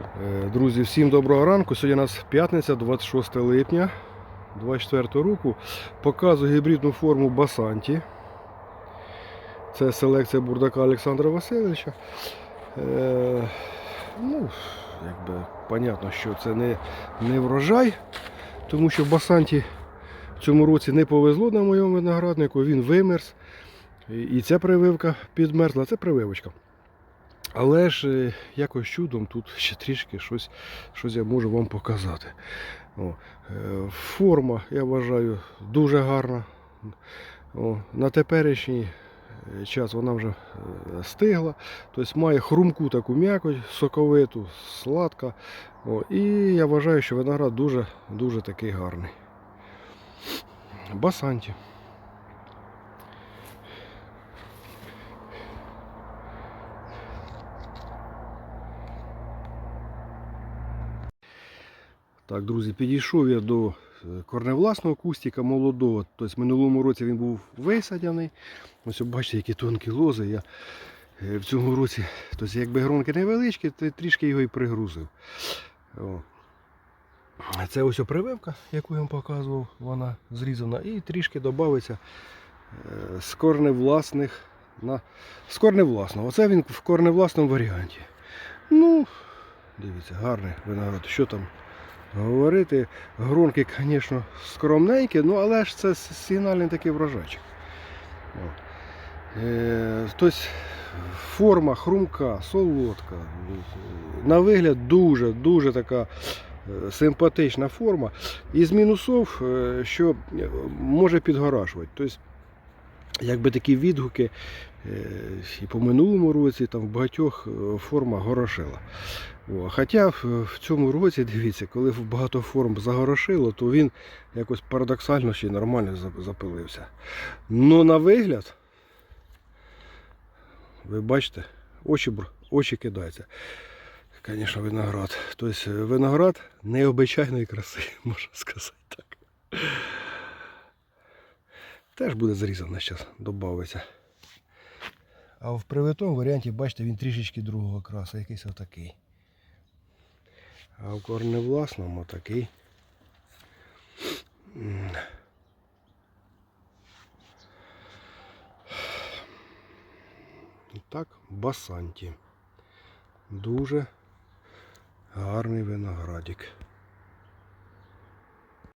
Е, Друзі, всім доброго ранку. Сьогодні у нас п'ятниця, 26 липня 24 року. Показую гібридну форму Басанті. Це селекція бурдака Олександра Васильовича. Е, ну, якби понятно, що це не, не врожай, тому що Басанті в цьому році не повезло на моєму винограднику, він вимерз. І ця прививка підмерзла, це прививочка. Але ж е, якось чудом тут ще трішки щось, щось я можу вам показати. О, е, форма, я вважаю, дуже гарна. О, на теперішній е, час вона вже стигла, тобто має хрумку таку м'якоть, соковиту, сладка. О, і я вважаю, що виноград дуже, дуже такий гарний. Басанті. Так, друзі, підійшов я до е, корневласного кустика молодого. Тобто в минулому році він був висадяний. Ось бачите, які тонкі лози. Я е, в цьому році, тобто якби гронки невеличкі, то трішки його і пригрузив. О. Це ось прививка, яку я вам показував, вона зрізана. І трішки додається е, з корневласних на з корневласного. Оце він в корневласному варіанті. Ну, дивіться, гарний виноград. Що там говорити? Гронки, звісно, скромненькі, ну але ж це сигнальний такий врожайчик. Е, тобто форма хрумка, солодка. На вигляд дуже-дуже така е, симпатична форма. І з мінусов, е, що може підгорашувати. Тобто, якби такі відгуки е, і по минулому році там в багатьох е, форма горошила. Хоча в цьому році, дивіться, коли багато форм загорошило, то він якось парадоксально ще й нормально запилився. Ну на вигляд, ви бачите, очі, очі кидаються. Звісно, виноград. Тобто виноград необичайної краси, можна сказати так. Теж буде зрізано зараз, додається. А в привитому варіанті, бачите, він трішечки другого красу, якийсь отакий. А в корневласному такий. І так, басанті. Дуже гарний виноградик.